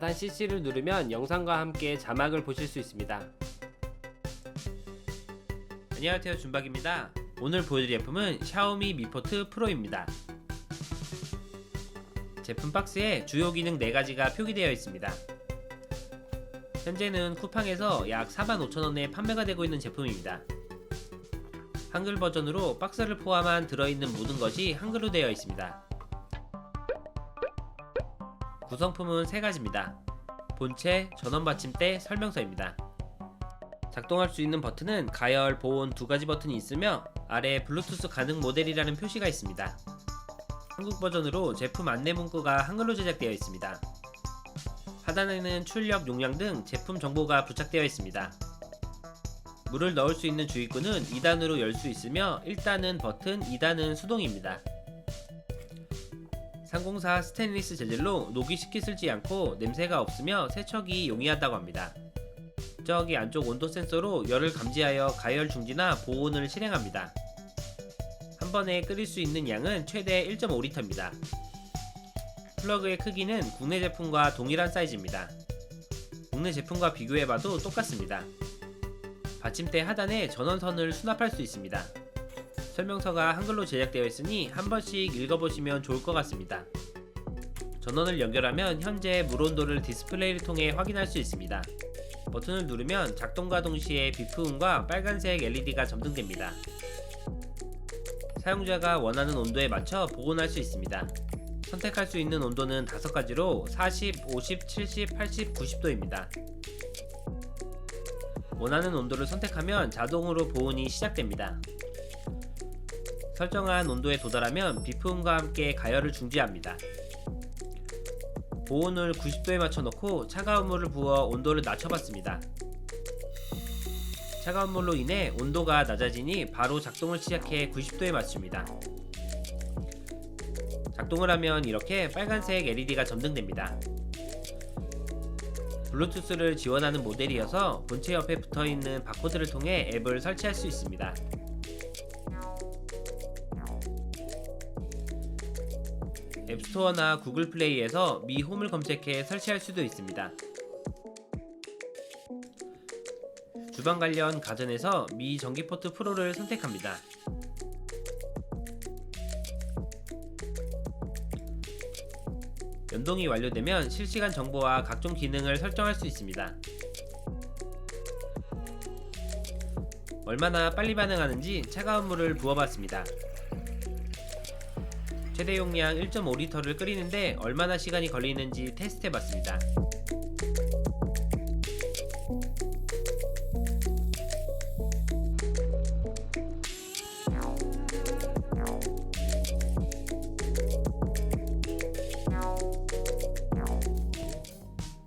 하단 CC를 누르면 영상과 함께 자막을 보실 수 있습니다. 안녕하세요 준박입니다. 오늘 보여드릴 제품은 샤오미 미포트 프로입니다. 제품 박스에 주요 기능 4가지가 표기되어 있습니다. 현재는 쿠팡에서 약 45,000원에 판매가 되고 있는 제품입니다. 한글 버전으로 박스를 포함한 들어있는 모든 것이 한글로 되어 있습니다. 구성품은 세 가지입니다. 본체, 전원 받침대, 설명서입니다. 작동할 수 있는 버튼은 가열, 보온 두 가지 버튼이 있으며 아래 블루투스 가능 모델이라는 표시가 있습니다. 한국 버전으로 제품 안내 문구가 한글로 제작되어 있습니다. 하단에는 출력 용량 등 제품 정보가 부착되어 있습니다. 물을 넣을 수 있는 주입구는 2단으로 열 수 있으며 1단은 버튼, 2단은 수동입니다. 304 스테인리스 재질로 녹이 쉽게 슬지 않고 냄새가 없으며 세척이 용이하다고 합니다. 저기 안쪽 온도 센서로 열을 감지하여 가열 중지나 보온을 실행합니다. 한 번에 끓일 수 있는 양은 최대 1.5리터입니다. 플러그의 크기는 국내 제품과 동일한 사이즈입니다. 국내 제품과 비교해봐도 똑같습니다. 받침대 하단에 전원선을 수납할 수 있습니다. 설명서가 한글로 제작되어 있으니 한 번씩 읽어보시면 좋을 것 같습니다. 전원을 연결하면 현재 물 온도를 디스플레이를 통해 확인할 수 있습니다. 버튼을 누르면 작동과 동시에 비프음과 빨간색 LED가 점등됩니다. 사용자가 원하는 온도에 맞춰 복원할 수 있습니다. 선택할 수 있는 온도는 5가지로 40, 50, 70, 80, 90도입니다. 원하는 온도를 선택하면 자동으로 보온이 시작됩니다. 설정한 온도에 도달하면 비품과 함께 가열을 중지합니다. 보온을 90도에 맞춰 놓고 차가운 물을 부어 온도를 낮춰봤습니다. 차가운 물로 인해 온도가 낮아지니 바로 작동을 시작해 90도에 맞춥니다. 작동을 하면 이렇게 빨간색 LED가 점등됩니다. 블루투스를 지원하는 모델이어서 본체 옆에 붙어있는 바코드를 통해 앱을 설치할 수 있습니다. 앱스토어나 구글 플레이에서 미 홈을 검색해 설치할 수도 있습니다. 주방 관련 가전에서 미 전기포트 프로를 선택합니다. 연동이 완료되면 실시간 정보와 각종 기능을 설정할 수 있습니다. 얼마나 빨리 반응하는지 차가운 물을 부어봤습니다. 최대 용량 1.5리터를 끓이는데 얼마나 시간이 걸리는지 테스트해봤습니다.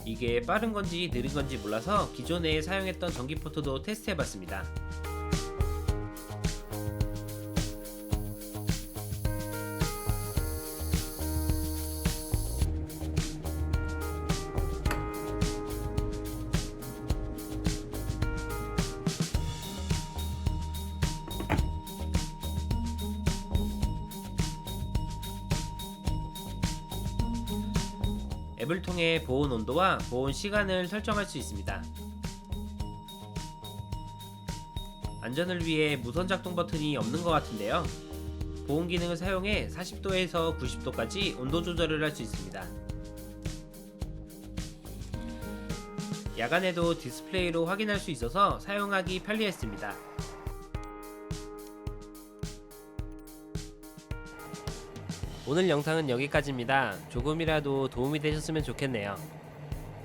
이게 빠른 건지 느린 건지 몰라서 기존에 사용했던 전기포트도 테스트해봤습니다. 앱을 통해 보온 온도와 보온 시간을 설정할 수 있습니다. 안전을 위해 무선 작동 버튼이 없는 것 같은데요. 보온 기능을 사용해 40도에서 90도까지 온도 조절을 할 수 있습니다. 야간에도 디스플레이로 확인할 수 있어서 사용하기 편리했습니다. 오늘 영상은 여기까지입니다. 조금이라도 도움이 되셨으면 좋겠네요.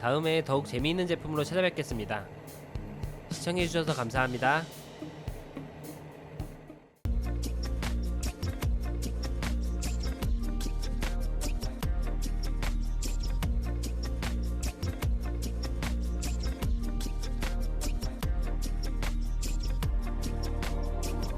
다음에 더욱 재미있는 제품으로 찾아뵙겠습니다. 시청해주셔서 감사합니다.